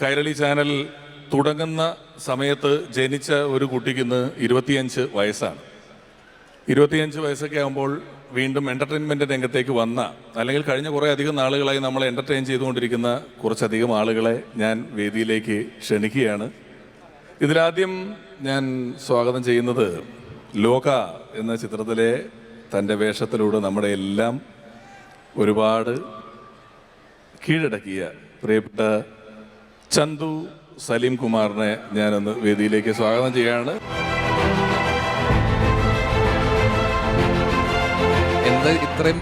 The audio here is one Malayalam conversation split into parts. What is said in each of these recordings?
കൈരളി ചാനൽ തുടങ്ങുന്ന സമയത്ത് ജനിച്ച ഒരു കുട്ടിക്ക് ഇന്ന് ഇരുപത്തിയഞ്ച് വയസ്സാണ്. ഇരുപത്തിയഞ്ച് വയസ്സൊക്കെ ആകുമ്പോൾ വീണ്ടും എന്റർടൈൻമെന്റ് രംഗത്തേക്ക് വന്ന അല്ലെങ്കിൽ കഴിഞ്ഞ കുറേ അധികം നാളുകളായി നമ്മൾ എന്റർടൈൻ ചെയ്തുകൊണ്ടിരിക്കുന്ന കുറച്ചധികം ആളുകളെ ഞാൻ വേദിയിലേക്ക് ക്ഷണിക്കുകയാണ്. ഇതിലാദ്യം ഞാൻ സ്വാഗതം ചെയ്യുന്നത് ലോക എന്ന ചിത്രത്തിലെ തന്റെ വേഷത്തിലൂടെ നമ്മുടെ എല്ലാം ഒരുപാട് കീഴടക്കിയ പ്രിയപ്പെട്ട ചന്തു സലീം കുമാറിനെ ഞാനൊന്ന് വേദിയിലേക്ക് സ്വാഗതം ചെയ്യാണ്. എന്താ ഇത്രയും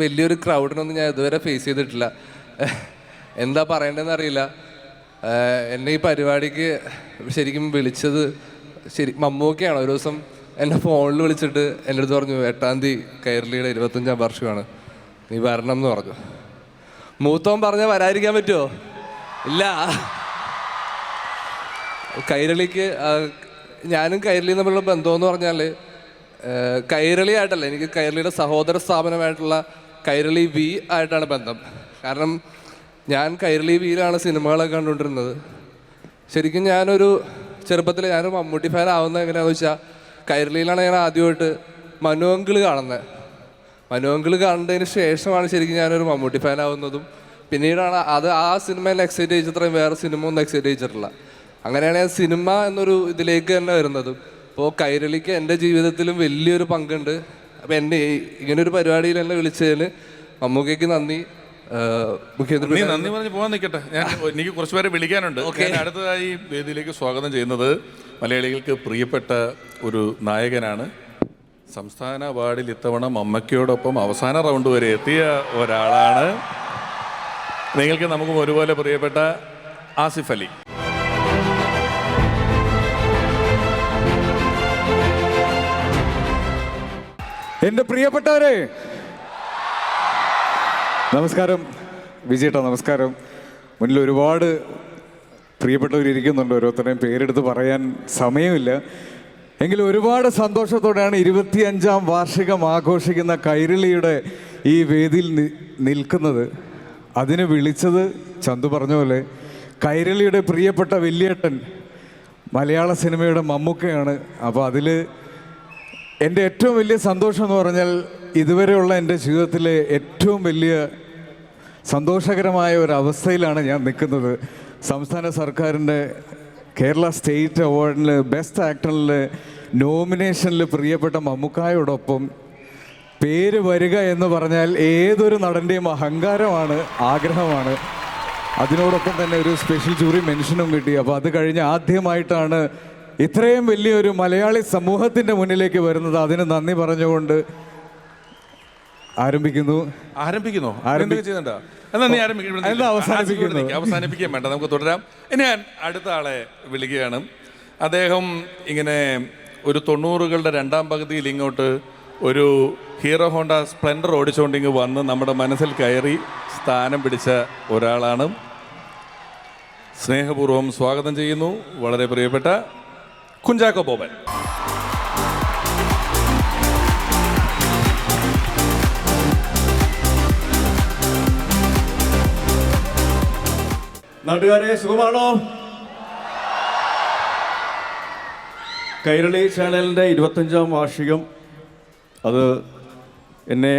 വലിയൊരു ക്രൗഡിനൊന്നും ഞാൻ ഇതുവരെ ഫേസ് ചെയ്തിട്ടില്ല. എന്താ പറയേണ്ടതെന്ന് അറിയില്ല. എന്നെ ഈ പരിപാടിക്ക് ശരിക്കും വിളിച്ചത് ശരി മമ്മൂക്കയാണ്. ഒരു ദിവസം എന്നെ ഫോണിൽ വിളിച്ചിട്ട് എന്റെ അടുത്ത് പറഞ്ഞു എട്ടാം തീയതി കൈരളിയുടെ ഇരുപത്തഞ്ചാം വർഷമാണ് നീ വരണം എന്ന് പറഞ്ഞു. മൂത്തോൻ പറഞ്ഞാൽ വരാതിരിക്കാൻ പറ്റുമോ ഇല്ല. കൈരളിക്ക് ഞാനും കൈരളിയും തമ്മിലുള്ള ബന്ധം എന്ന് പറഞ്ഞാൽ കൈരളിയായിട്ടല്ല എനിക്ക് കൈരളിയുടെ സഹോദര സ്ഥാപനമായിട്ടുള്ള കൈരളി വി ആയിട്ടാണ് ബന്ധം. കാരണം ഞാൻ കൈരളി വിയിലാണ് സിനിമകളൊക്കെ കണ്ടുകൊണ്ടിരുന്നത്. ശരിക്കും ഞാനൊരു ചെറുപ്പത്തിൽ ഞാനൊരു മമ്മൂട്ടി ഫാൻ ആവുന്നത് എങ്ങനെയാണെന്ന് വെച്ചാൽ കൈരളിയിലാണ് ഞാൻ ആദ്യമായിട്ട് മനു കാണുന്നത്. മനു കാണുന്നതിന് ശേഷമാണ് ശരിക്കും ഞാനൊരു മമ്മൂട്ടി ഫാൻ ആവുന്നതും പിന്നീടാണ് അത് ആ സിനിമയിൽ എക്സൈറ്റ് ചെയ്യിച്ചത്രയും വേറെ സിനിമ ഒന്നും എക്സൈറ്റ് ചെയ്തിട്ടില്ല. അങ്ങനെയാണ് ഞാൻ സിനിമ എന്നൊരു ഇതിലേക്ക് തന്നെ വരുന്നത്. ഇപ്പോൾ കൈരളിക്ക് എന്റെ ജീവിതത്തിലും വലിയൊരു പങ്കുണ്ട്. അപ്പോൾ എന്നെ ഇങ്ങനൊരു പരിപാടിയിൽ എന്നെ വിളിച്ചതിന് മമ്മൂക്കയ്ക്ക് നന്ദി. നീ നന്ദി പറഞ്ഞ് പോകാൻ നിൽക്കട്ടെ ഞാൻ എനിക്ക് കുറച്ച് പേരെ വിളിക്കാനുണ്ട്. അടുത്തതായി വേദിയിലേക്ക് സ്വാഗതം ചെയ്യുന്നത് മലയാളികൾക്ക് പ്രിയപ്പെട്ട ഒരു നായകനാണ്. സംസ്ഥാന അവാർഡിൽ ഇത്തവണ മമ്മയ്ക്കയോടൊപ്പം അവസാന റൗണ്ട് വരെ എത്തിയ ഒരാളാണ് നിങ്ങൾക്ക് നമുക്കും ഒരുപോലെ പ്രിയപ്പെട്ട ആസിഫ് അലി. എന്റെ പ്രിയപ്പെട്ടവരെ നമസ്കാരം. വിജയേട്ടാ നമസ്കാരം. മുന്നിൽ ഒരുപാട് പ്രിയപ്പെട്ടവർ ഇരിക്കുന്നുണ്ട് ഓരോരുത്തരുടെയും പേരെടുത്ത് പറയാൻ സമയമില്ല. എങ്കിലും ഒരുപാട് സന്തോഷത്തോടെയാണ് ഇരുപത്തിയഞ്ചാം വാർഷികം ആഘോഷിക്കുന്ന കൈരളിയുടെ ഈ വേദിയിൽ നിൽക്കുന്നത്. അതിന് വിളിച്ചത് ചന്തു പറഞ്ഞ പോലെ കൈരളിയുടെ പ്രിയപ്പെട്ട വല്യേട്ടൻ മലയാള സിനിമയുടെ മമ്മൂക്കയാണ്. അപ്പോൾ അതിൽ എന്റെ ഏറ്റവും വലിയ സന്തോഷം എന്ന് പറഞ്ഞാൽ ഇതുവരെയുള്ള എന്റെ ജീവിതത്തിലെ ഏറ്റവും വലിയ സന്തോഷകരമായ ഒരു അവസ്ഥയിലാണ് ഞാൻ നിൽക്കുന്നത്. സംസ്ഥാന സർക്കാരിന്റെ കേരള സ്റ്റേറ്റ് അവാർഡിൽ ബെസ്റ്റ് ആക്ടറിൽ നോമിനേഷനിൽ പ്രിയപ്പെട്ട മമ്മൂക്കായോടൊപ്പം പേര് വരിക എന്ന് പറഞ്ഞാൽ ഏതൊരു നടന്റെയും അഹങ്കാരമാണ് ആഗ്രഹമാണ്. അതിനോടൊപ്പം തന്നെ ഒരു സ്പെഷ്യൽ ജൂറി മെൻഷനും കിട്ടി. അപ്പോൾ അത് കഴിഞ്ഞ് ആദ്യമായിട്ടാണ് ഇത്രയും വലിയൊരു മലയാളി സമൂഹത്തിന്റെ മുന്നിലേക്ക് വരുന്നത്. അതിന് നന്ദി പറഞ്ഞുകൊണ്ട് ആരംഭിക്കുന്നു. ആരംഭിക്കുന്നു? എന്നാ നീ. അവസാനിപ്പിക്കുന്നു. അവസാനിപ്പിക്കാൻ വേണ്ട നമുക്ക് തുടരാം. ഇനി ഞാൻ അടുത്ത ആളെ വിളിക്കുകയാണ്. അദ്ദേഹം ഇങ്ങനെ ഒരു തൊണ്ണൂറുകളുടെ രണ്ടാം പകുതിയിൽ ഇങ്ങോട്ട് ഒരു ഹീറോ ഹോണ്ട സ്പ്ലെൻഡർ ഓടിച്ചുകൊണ്ട് ഇങ്ങ് വന്ന് നമ്മുടെ മനസ്സിൽ കയറി സ്ഥാനം പിടിച്ച ഒരാളാണ്. സ്നേഹപൂർവം സ്വാഗതം ചെയ്യുന്നു. വളരെ പ്രിയപ്പെട്ട കുഞ്ചാക്കോ ബോബൻ. നാട്ടുകാരെ സുഖമാണോ? കൈരളി ചാനലിന്റെ ഇരുപത്തഞ്ചാം വാർഷികം അത് എന്നെ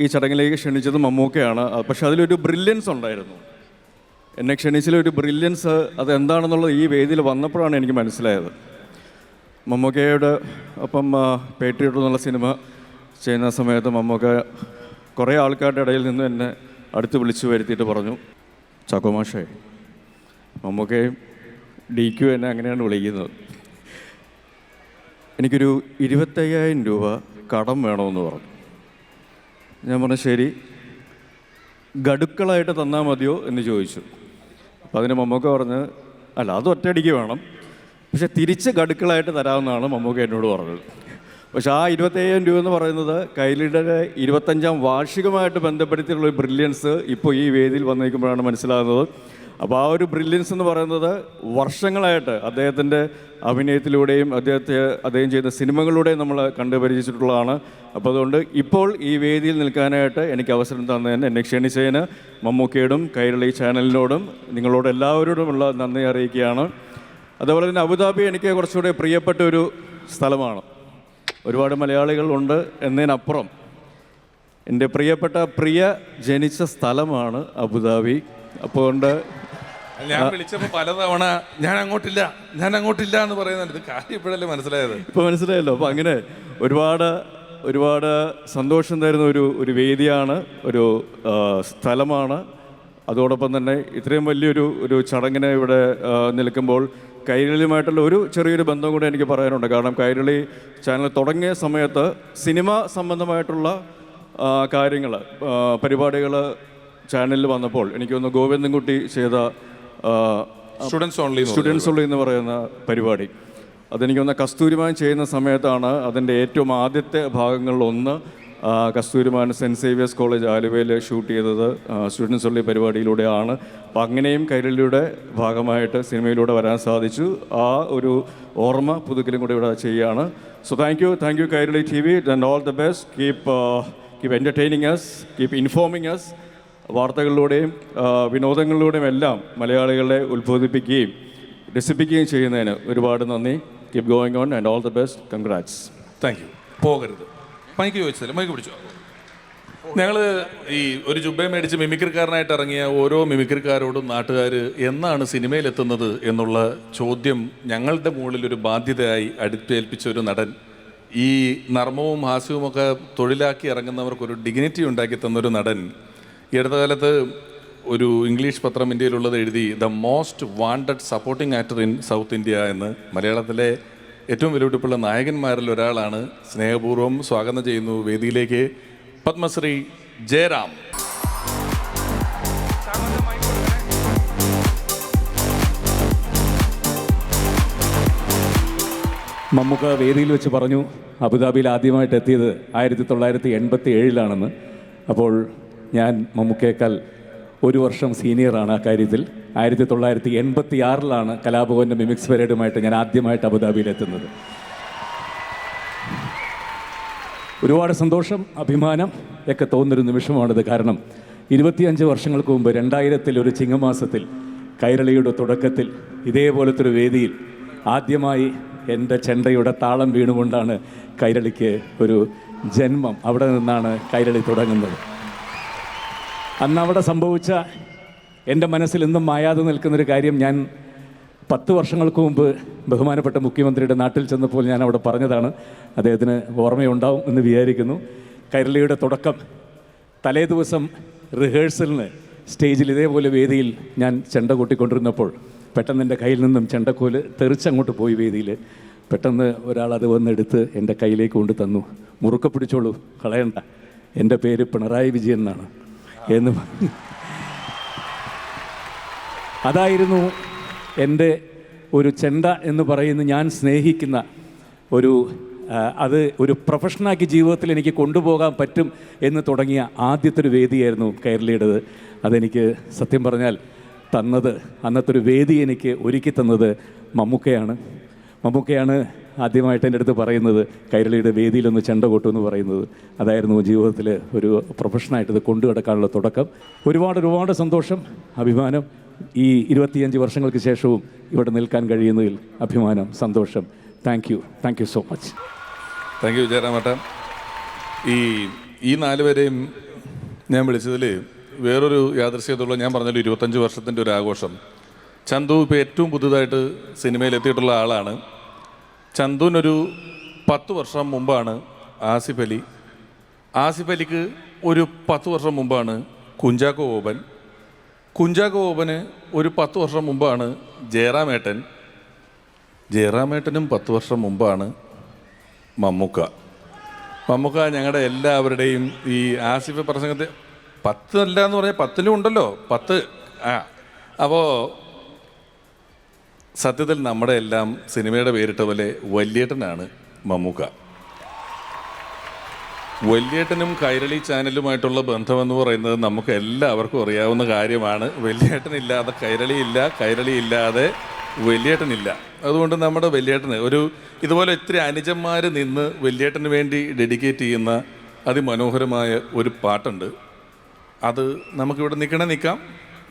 ഈ ചടങ്ങിലേക്ക് ക്ഷണിച്ചത് മമ്മൂക്കയാണ്. പക്ഷെ അതിലൊരു ബ്രില്യൻസ് ഉണ്ടായിരുന്നു. എന്നെ ക്ഷണിച്ചതിലൊരു ബ്രില്യൻസ് അത് എന്താണെന്നുള്ളത് ഈ വേദിയിൽ വന്നപ്പോഴാണ് എനിക്ക് മനസ്സിലായത്. മമ്മൂക്കയുടെ ഒപ്പം പേട്രിയോട്ട് എന്നുള്ള സിനിമ ചെയ്യുന്ന സമയത്ത് മമ്മൂക്ക കുറേ ആൾക്കാരുടെ ഇടയിൽ നിന്ന് എന്നെ അടുത്ത് വിളിച്ചു വരുത്തിയിട്ട് പറഞ്ഞു ചാക്കോമാഷേ മമ്മൂക്കയും ഡി ക്യു എന്നെ അങ്ങനെയാണ് വിളിക്കുന്നത്. എനിക്കൊരു ഇരുപത്തയ്യായിരം രൂപ കടം വേണമെന്ന് പറഞ്ഞു. ഞാൻ പറഞ്ഞു ശരി. ഗഡുക്കളായിട്ട് തന്നാൽ മതിയോ? എന്ന് ചോദിച്ചു. അപ്പോൾ അതിന് മമ്മൂക്ക പറഞ്ഞ് അല്ല അത് ഒറ്റയടിക്ക് വേണം. പക്ഷെ തിരിച്ച് ഗഡുക്കളായിട്ട് തരാമെന്നാണ് മമ്മൂക്ക എന്നോട് പറഞ്ഞത്. പക്ഷെ ആ ഇരുപത്തയ്യായിരം രൂപ എന്ന് പറയുന്നത് കൈലിയുടെ ഇരുപത്തഞ്ചാം വാർഷികമായിട്ട് ബന്ധപ്പെടുത്തിയിട്ടുള്ള ഒരു ബ്രില്യൻസ് ഇപ്പോൾ ഈ വേദിയിൽ വന്നിരിക്കുമ്പോഴാണ് മനസ്സിലാകുന്നത്. അപ്പോൾ ആ ഒരു ബ്രില്യൻസ് എന്ന് പറയുന്നത് വർഷങ്ങളായിട്ട് അദ്ദേഹത്തിന്റെ അഭിനയത്തിലൂടെയും അദ്ദേഹത്തെ അദ്ദേഹം ചെയ്ത സിനിമകളിലൂടെയും നമ്മൾ കണ്ടുപരിചിച്ചിട്ടുള്ളതാണ് അപ്പോൾ അതുകൊണ്ട് ഇപ്പോൾ ഈ വേദിയിൽ നിൽക്കാനായിട്ട് എനിക്ക് അവസരം തന്നതിന് എന്നെ ക്ഷണിച്ചതിന് മമ്മൂക്കയോടും കൈരളി ചാനലിനോടും നിങ്ങളോട് എല്ലാവരോടുമുള്ള നന്ദി അറിയിക്കുകയാണ്. അതുപോലെ തന്നെ അബുദാബി എനിക്ക് കുറച്ചുകൂടെ പ്രിയപ്പെട്ട ഒരു സ്ഥലമാണ്. ഒരുപാട് മലയാളികൾ ഉണ്ട് എന്നതിനപ്പുറം എന്റെ പ്രിയപ്പെട്ട പ്രിയ ജനിച്ച സ്ഥലമാണ് അബുദാബി. അപ്പോൾ കൊണ്ട് ഞാൻ വിളിച്ചപ്പോ പലതവണ ഞാൻ അങ്ങോട്ടില്ല ഞാൻ അങ്ങോട്ടില്ല എന്ന് പറയുന്നുണ്ട്. ഇത് കാര്യം ഇപ്പോഴല്ലേ മനസ്സിലായത്? ഇപ്പൊ മനസ്സിലായല്ലോ. അപ്പൊ അങ്ങനെ ഒരുപാട് ഒരുപാട് സന്തോഷം തരുന്ന ഒരു ഒരു വേദിയാണ് ഒരു സ്ഥലമാണ്. അതോടൊപ്പം തന്നെ ഇത്രയും വലിയൊരു ഒരു ചടങ്ങിന് ഇവിടെ നിൽക്കുമ്പോൾ കൈരളിയുമായിട്ടുള്ള ഒരു ചെറിയൊരു ബന്ധം കൂടെ എനിക്ക് പറയാനുണ്ട്. കാരണം കൈരളി ചാനൽ തുടങ്ങിയ സമയത്ത് സിനിമ സംബന്ധമായിട്ടുള്ള കാര്യങ്ങൾ പരിപാടികൾ ചാനലിൽ വന്നപ്പോൾ എനിക്കൊന്ന് ഗോവിന്ദൻകുട്ടി ചെയ്ത സ്റ്റുഡൻസ് ഓൺലി സ്റ്റുഡൻസ് ഓൺലി എന്ന് പറയുന്ന പരിപാടി. അതെനിക്കൊന്ന് കസ്തൂരിമാൻ ചെയ്യുന്ന സമയത്താണ് അതിന്റെ ഏറ്റവും ആദ്യത്തെ ഭാഗങ്ങളിലൊന്ന് കസ്തൂരിമാൻ സെന്റ് സേവിയേഴ്സ് കോളേജ് ആലുവയിൽ ഷൂട്ട് ചെയ്തത് സ്റ്റുഡൻസ് ഉള്ളി പരിപാടിയിലൂടെയാണ്. അപ്പം അങ്ങനെയും കൈരളിയുടെ ഭാഗമായിട്ട് സിനിമയിലൂടെ വരാൻ സാധിച്ചു. ആ ഒരു ഓർമ്മ പുതുക്കലും കൂടെ ഇവിടെ ചെയ്യുകയാണ്. So thank you thank you Kairali T V and all the best keep keep entertaining us keep informing us വാർത്തകളിലൂടെയും വിനോദങ്ങളിലൂടെയും എല്ലാം മലയാളികളെ ഉത്ബോധിപ്പിക്കുകയും രസിപ്പിക്കുകയും ചെയ്യുന്നതിന് ഒരുപാട് നന്ദി. Keep going on and all the best congrats thank you പോകരുത്. മൈക്ക് ചോദിച്ചതല്ലേ? മൈക്ക് പിടിച്ചോ? ഞങ്ങൾ ഈ ഒരു ജുബെ മേടിച്ച് മിമിക്രിക്കാരനായിട്ട് ഇറങ്ങിയ ഓരോ മിമിക്രിക്കാരോടും നാട്ടുകാർ എന്നാണ് സിനിമയിലെത്തുന്നത് എന്നുള്ള ചോദ്യം ഞങ്ങളുടെ മുകളിൽ ഒരു ബാധ്യതയായി അടുത്തേൽപ്പിച്ച ഒരു നടൻ ഈ നർമ്മവും ഹാസ്യവുമൊക്കെ തൊഴിലാക്കി ഇറങ്ങുന്നവർക്കൊരു ഡിഗ്നിറ്റി ഉണ്ടാക്കി തന്നൊരു നടൻ ഈ അടുത്ത കാലത്ത് ഒരു ഇംഗ്ലീഷ് പത്രം ഇന്ത്യയിലുള്ളത് എഴുതി the most wanted supporting actor in South India എന്ന് മലയാളത്തിലെ ഏറ്റവും വിലപിടിപ്പുള്ള നായകന്മാരിൽ ഒരാളാണ് സ്നേഹപൂർവം സ്വാഗതം ചെയ്യുന്നു വേദിയിലേക്ക് പത്മശ്രീ ജയറാം. മമ്മൂക്ക വേദിയിൽ വെച്ച് പറഞ്ഞു അബുദാബിയിൽ ആദ്യമായിട്ട് എത്തിയത് ആയിരത്തി തൊള്ളായിരത്തി എൺപത്തി ഏഴിലാണെന്ന്. അപ്പോൾ ഞാൻ മമ്മൂക്കേക്കാൾ ഒരു വർഷം സീനിയറാണ് ആ കാര്യത്തിൽ. ആയിരത്തി തൊള്ളായിരത്തി എൺപത്തി ആറിലാണ് കലാഭവന്റെ മിമിക്സ് പരേഡുമായിട്ട് ഞാൻ ആദ്യമായിട്ട് അബുദാബിയിലെത്തുന്നത്. ഒരുപാട് സന്തോഷം അഭിമാനം ഒക്കെ തോന്നുന്നൊരു നിമിഷമാണിത്. കാരണം ഇരുപത്തിയഞ്ച് വർഷങ്ങൾക്ക് മുമ്പ് രണ്ടായിരത്തിൽ ഒരു ചിങ്ങമാസത്തിൽ കൈരളിയുടെ തുടക്കത്തിൽ ഇതേപോലത്തെ ഒരു വേദിയിൽ ആദ്യമായി എന്റെ ചെണ്ടയുടെ താളം വീണുകൊണ്ടാണ് കൈരളിക്ക് ഒരു ജന്മം. അവിടെ നിന്നാണ് കൈരളി തുടങ്ങുന്നത്. അന്ന് അവിടെ സംഭവിച്ച എന്റെ മനസ്സിൽ ഇന്നും മായാതെ നിൽക്കുന്നൊരു കാര്യം ഞാൻ പത്ത് വർഷങ്ങൾക്ക് മുമ്പ് ബഹുമാനപ്പെട്ട മുഖ്യമന്ത്രിയുടെ നാട്ടിൽ ചെന്നപ്പോൾ ഞാൻ അവിടെ പറഞ്ഞതാണ്. അദ്ദേഹത്തിന് ഓർമ്മയുണ്ടാവും എന്ന് വിചാരിക്കുന്നു. കൈരളിയുടെ തുടക്കം തലേ ദിവസം റിഹേഴ്സലിന് സ്റ്റേജിൽ ഇതേപോലെ വേദിയിൽ ഞാൻ ചെണ്ട കൂട്ടിക്കൊണ്ടിരുന്നപ്പോൾ പെട്ടെന്ന് എന്റെ കയ്യിൽ നിന്നും ചെണ്ടക്കോൽ തെറിച്ചങ്ങോട്ട് പോയി വേദിയിൽ. പെട്ടെന്ന് ഒരാൾ അത് വന്നെടുത്ത് എന്റെ കയ്യിലേക്ക് കൊണ്ട് തന്നു മുറുക്ക പിടിച്ചോളൂ കളയണ്ട. എന്റെ പേര് പിണറായി വിജയൻ എന്നാണ്. എന്ന് പറഞ്ഞു. അതായിരുന്നു എന്റെ ഒരു ചെണ്ട എന്ന് പറയുന്ന ഞാൻ സ്നേഹിക്കുന്ന ഒരു അത് ഒരു പ്രൊഫഷനാക്കി ജീവിതത്തിൽ എനിക്ക് കൊണ്ടുപോകാൻ പറ്റും എന്ന് തുടങ്ങിയ ആദ്യത്തെ ഒരു വേദിയായിരുന്നു കേരളീയുടേത് അതെനിക്ക് സത്യം പറഞ്ഞാൽ തന്നത് അന്നത്തെ ഒരു വേദി എനിക്ക് ഒരുക്കി തന്നത് മമ്മൂക്കയാണ് മമ്മൂക്കയാണ് ആദ്യമായിട്ട് എന്റെ അടുത്ത് പറയുന്നത് കൈരളിയുടെ വേദിയിലൊന്ന് ചെണ്ട കൊട്ടു എന്ന് പറയുന്നത്. അതായിരുന്നു ജീവിതത്തിൽ ഒരു പ്രൊഫഷനായിട്ട് ഇത് കൊണ്ടു കിടക്കാനുള്ള തുടക്കം. ഒരുപാട് ഒരുപാട് സന്തോഷം അഭിമാനം. ഈ ഇരുപത്തിയഞ്ച് വർഷങ്ങൾക്ക് ശേഷവും ഇവിടെ നിൽക്കാൻ കഴിയുന്നതിൽ അഭിമാനം സന്തോഷം. Thank you thank you so much thank you ജയറാമേട്ട ഈ ഈ നാലുപേരെയും ഞാൻ വിളിച്ചതിൽ വേറൊരു യാദൃശ്യത്തുള്ള ഞാൻ പറഞ്ഞല്ലോ ഇരുപത്തഞ്ച് വർഷത്തിന്റെ ഒരു ആഘോഷം. ചന്തു ഇപ്പോൾ ഏറ്റവും പുതുതായിട്ട് സിനിമയിൽ എത്തിയിട്ടുള്ള ആളാണ്. ചന്തുവിനൊരു പത്ത് വർഷം മുമ്പാണ് ആസിഫ് അലി. ആസിഫ് അലിക്ക് ഒരു പത്ത് വർഷം മുമ്പാണ് കുഞ്ചാക്കോ ഓബൻ കുഞ്ചാക്കോ ഓബന് ഒരു പത്ത് വർഷം മുമ്പാണ് ജയറാമേട്ടൻ. ജയറാമേട്ടനും പത്ത് വർഷം മുമ്പാണ് മമ്മൂക്ക. മമ്മൂക്ക ഞങ്ങളുടെ എല്ലാവരുടെയും ഈ ആസിഫ് പ്രസംഗത്തെ പത്ത് അല്ല എന്ന് പറഞ്ഞാൽ പത്തിലും ഉണ്ടല്ലോ. പത്ത് ആ. അപ്പോൾ സത്യത്തിൽ നമ്മുടെ എല്ലാം സിനിമയുടെ പേരിട്ട പോലെ വല്യേട്ടനാണ് മമ്മൂക്ക. വല്യേട്ടനും കൈരളി ചാനലുമായിട്ടുള്ള ബന്ധമെന്ന് പറയുന്നത് നമുക്ക് എല്ലാവർക്കും അറിയാവുന്ന കാര്യമാണ്. വല്യേട്ടനില്ലാതെ കൈരളി ഇല്ല കൈരളി ഇല്ലാതെ വല്യേട്ടനില്ല. അതുകൊണ്ട് നമ്മുടെ വല്യേട്ടന് ഒരു ഇതുപോലെ ഒത്തിരി അനുജന്മാർ നിന്ന് വല്യേട്ടന് വേണ്ടി ഡെഡിക്കേറ്റ് ചെയ്യുന്ന അതിമനോഹരമായ ഒരു പാട്ടുണ്ട്. അത് നമുക്കിവിടെ നിൽക്കണേ നിൽക്കാം.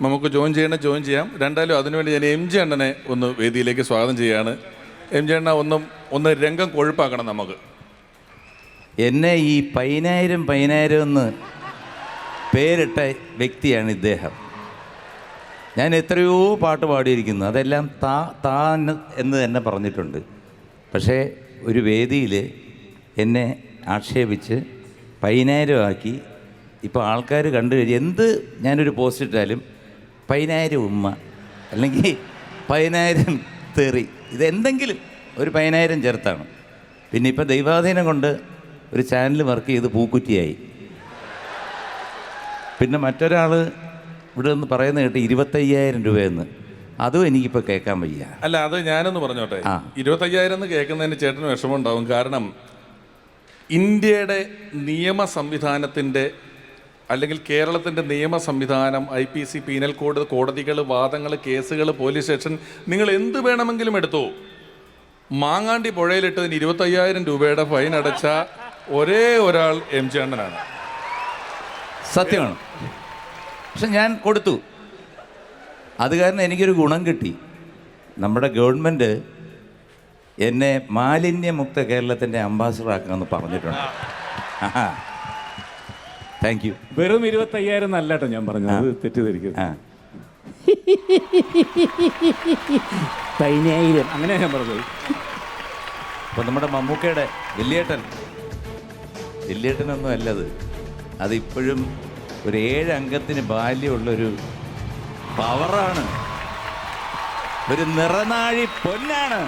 നമുക്ക് ജോയിൻ ചെയ്യണേ ജോയിൻ ചെയ്യാം. രണ്ടായാലും അതിനുവേണ്ടി ഞാൻ എം ജെ അണ്ണനെ ഒന്ന് വേദിയിലേക്ക് സ്വാഗതം ചെയ്യുകയാണ് എം ജെ അണ്ണ ഒന്നും ഒന്ന് രംഗം കൊഴുപ്പാക്കണം നമുക്ക്. എന്നെ ഈ പതിനായിരം പതിനായിരം എന്ന് പേരിട്ട വ്യക്തിയാണ് ഇദ്ദേഹം. ഞാൻ എത്രയോ പാട്ട് പാടിയിരിക്കുന്നു. അതെല്ലാം താ താ എന്ന് തന്നെ പറഞ്ഞിട്ടുണ്ട്. പക്ഷേ ഒരു വേദിയിൽ എന്നെ ആക്ഷേപിച്ച് പതിനായിരം ആക്കി. ഇപ്പോൾ ആൾക്കാർ കണ്ടു കഴിഞ്ഞ് എന്ത് ഞാനൊരു പോസ്റ്റ് ഇട്ടാലും പതിനായിരം ഉമ്മ അല്ലെങ്കിൽ പതിനായിരം തെറി ഇതെന്തെങ്കിലും ഒരു പതിനായിരം ചേർത്താണ് പിന്നെ ഇപ്പം ദൈവാധീനം കൊണ്ട് ഒരു ചാനൽ വർക്ക് ചെയ്ത് പൂക്കുറ്റിയായി. പിന്നെ മറ്റൊരാൾ ഇവിടെ നിന്ന് പറയുന്ന കേട്ട് ഇരുപത്തയ്യായിരം രൂപയെന്ന്. അതും എനിക്കിപ്പോൾ കേൾക്കാൻ വയ്യ. അല്ല അത് ഞാനൊന്ന് പറഞ്ഞോട്ടെ. ഇരുപത്തയ്യായിരം എന്ന് കേൾക്കുന്നതിന് ചേട്ടന് വിഷമം ഉണ്ടാവും കാരണം ഇന്ത്യയുടെ നിയമ സംവിധാനത്തിന്റെ അല്ലെങ്കിൽ കേരളത്തിന്റെ നിയമ സംവിധാനം I P C penal code കോടതികൾ വാദങ്ങൾ കേസുകൾ പോലീസ് സ്റ്റേഷൻ നിങ്ങൾ എന്ത് വേണമെങ്കിലും എടുത്തോ. മാങ്ങാണ്ടി പുഴയിലിട്ടതിന് ഇരുപത്തയ്യായിരം രൂപയുടെ ഫൈൻ അടച്ച ഒരേ ഒരാൾ എം ജി അണ്ണനാണ്. സത്യമാണ്. പക്ഷെ ഞാൻ കൊടുത്തു. അത് കാരണം എനിക്കൊരു ഗുണം കിട്ടി. നമ്മുടെ ഗവൺമെന്റ് എന്നെ മാലിന്യമുക്ത കേരളത്തിന്റെ അംബാസഡർ എന്ന് പറഞ്ഞിട്ടുണ്ട് താങ്ക് യു വെറും ഇരുപത്തയ്യായിരം നല്ല കേട്ടോ ഞാൻ പറഞ്ഞത്. അത് തെറ്റിദ്ധരിക്കരുത്. ആ. പതിനായിരം. അങ്ങനെ ഞാൻ പറഞ്ഞത്. അപ്പൊ നമ്മുടെ മമ്മൂക്കയുടെ വലിയേട്ടൻ. വലിയേട്ടനൊന്നും അല്ലത് അതിപ്പോഴും ഒരു ഏഴ് അംഗത്തിന് ബാല്യമുള്ളൊരു പവറാണ് ഒരു നിറനാഴി പൊന്നാണ്.